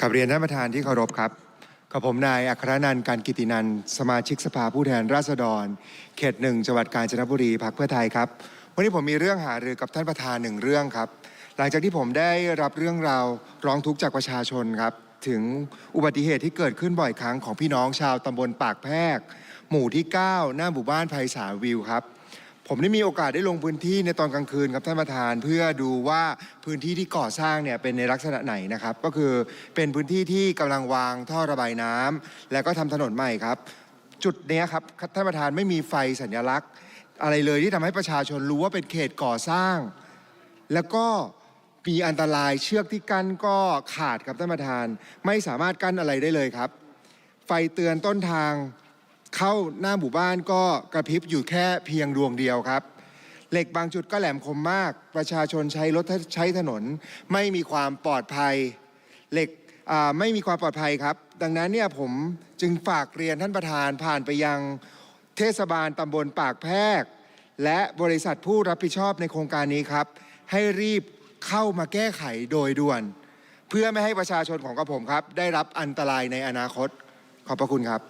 กับเรียนท่านประธานที่เคารพครับกับผมนายอัครนันท์การกิตินันท์สมาชิกสภาผู้แทนราษฎร เขตหนึ่งจังหวัดกาญจนบุรีพรรคเพื่อไทยครับ วันนี้ผมมีเรื่องหารือกับท่านประธานหนึ่งเรื่องครับ หลังจากที่ผมได้รับเรื่องราวร้องทุกข์จากประชาชนครับ ถึงอุบัติเหตุที่เกิดขึ้นบ่อยครั้งของพี่น้องชาวตำบลปากแพรกหมู่ที่ 9 หน้าหมู่บ้านไผ่สาวิวครับ ผมได้มีโอกาสได้ลงพื้นที่ในตอนกลางคืนครับท่านประธาน เพื่อดูว่าพื้นที่ที่ก่อสร้างเนี่ยเป็นในลักษณะไหนนะครับ ก็คือเป็นพื้นที่ที่กำลังวางท่อระบายน้ำแล้วก็ทำถนนใหม่ครับ จุดเนี้ยครับท่านประธานไม่มีไฟสัญลักษณ์ อะไรเลยที่ทำให้ประชาชนรู้ว่าเป็นเขตก่อสร้าง แล้วก็มีอันตรายเชือกที่กั้นก็ขาดครับท่านประธาน ไม่สามารถกั้นอะไรได้เลยครับ ไฟเตือนต้นทาง เข้าหน้าหมู่บ้านก็กระพริบอยู่แค่เพียงดวงเดียวครับ เหล็กบางจุดก็แหลมคมมาก ประชาชนใช้รถใช้ถนน ไม่มีความปลอดภัย เหล็กไม่มีความปลอดภัยครับ ดังนั้นเนี่ยผมจึงฝากเรียนท่านประธานผ่านไปยังเทศบาลตำบลปากแพรก และบริษัทผู้รับผิดชอบในโครงการนี้ครับ ให้รีบเข้ามาแก้ไขโดยด่วน เพื่อไม่ให้ประชาชนของกระผมครับ ได้รับอันตรายในอนาคต ขอบพระคุณครับ